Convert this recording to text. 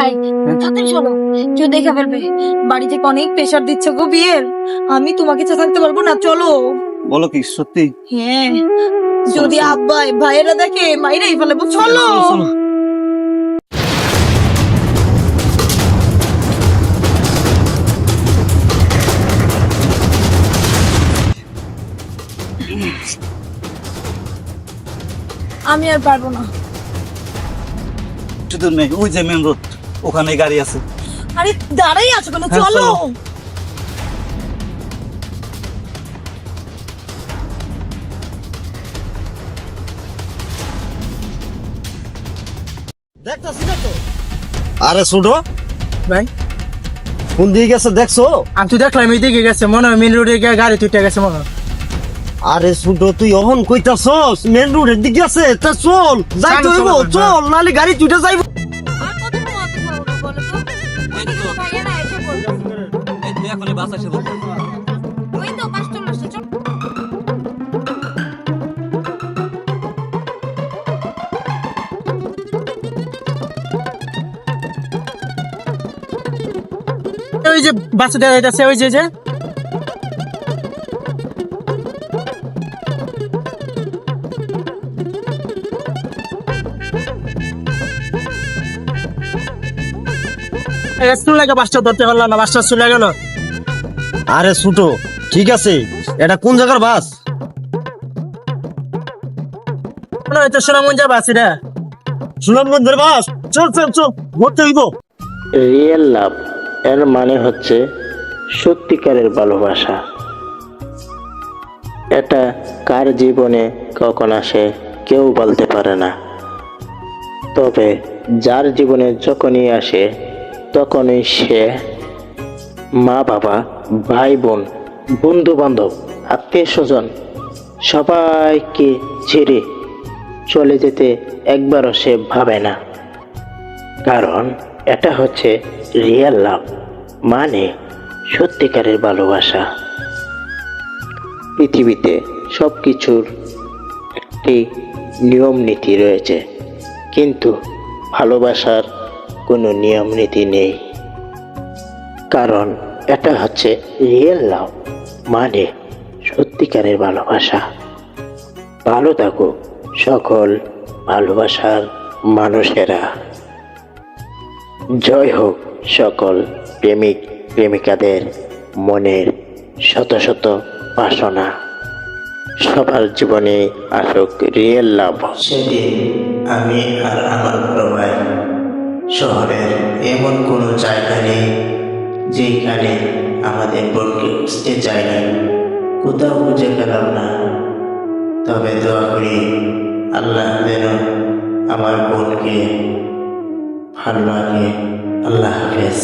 ভাই তাড়াতাড়ি চলো। কেউ দেখে ফেলবে। বাড়ি থেকে অনেক প্রেশার দিচ্ছে গো বিয়ের। আমি তোমাকে ছাড়া থাকতে পারব না চলো। বলো কি সত্যি? হ্যাঁ। যদি আব্বা ভাইয়েরা দেখে মাইরাই ফেলব চলো। আমি আর পারব না। শুধু নেই ওই যে মেন রোড ওখানে গাড়ি আছে। আরে দাঁড়াই আছো কেন? হ্যাঁ, চলো। চলো। দেখতাছি না তো? আরে ছোটো ভাই। কোন দিকে গেছে দেখছ? আমি তো দেখলাম এইদিকে গেছে মনে হয় মেন রোডে গিয়ে গাড়ি তুইটা গেছে মনে হয়। আরে ছোটো তুই অহন কইতাছস মেন রোডের দিকে আছে তা চল যাইতে চলো, হইব চল নালে গাড়ি তুইটা যাইব। ওই তো বাস চলে আসছে চল। ওই যে বাচ্চা দেখা যাইতেছে ওই যে যে। স্কুল লাগে বাসটা ধরতে পারলাম না বাসটা চলে গেল। আরে ছোটো ঠিক আছে। এটা কোন জায়গার বাস? মনে হয়তো সোনামঞ্জা বাস এটা। সুনামগঞ্জের বাস? চল চল চল ঘুরতে হইব। রিয়েল লাভ এর মানে হচ্ছে সত্যিকারের ভালোবাসা। এটা কার জীবনে কখন আসে কেউ বলতে পারে না। তবে যার জীবনে যখনই আসে তখনই সে মা বাবা, ভাই বোন, বন্ধু বান্ধব, আত্মীয় স্বজন, সবাইকে ছেড়ে চলে যেতে একবারও সে ভাবে না। কারণ এটা হচ্ছে রিয়েল লাভ মানে সত্যিকারের ভালোবাসা। পৃথিবীতে সব কিছুর একটি নিয়ম নীতি রয়েছে, কিন্তু ভালোবাসার কোনো নিয়ম নীতি নেই। কারণ এটা হচ্ছে রিয়েল লাভ মানে সত্যিকারের ভালোবাসা। ভালো থাকুক সকল ভালোবাসার মানুষেরা। জয় হোক সকল প্রেমিক, প্রেমিকাদের মনের শত শত বাসনা। সবার জীবনে আসুক রিয়েল লাভ সেদিন আমি আর আমার বড় ভাই শহরের এমন কোনো জায়গা নেই যেখানে আমাদের বোনকে খুঁজতে যায়নি কোথাও খুঁজে পেলাম না। তবে দোয়া করি, আল্লাহ যেন আমার বোনকে ভালো লাগে আল্লাহ হাফেজ।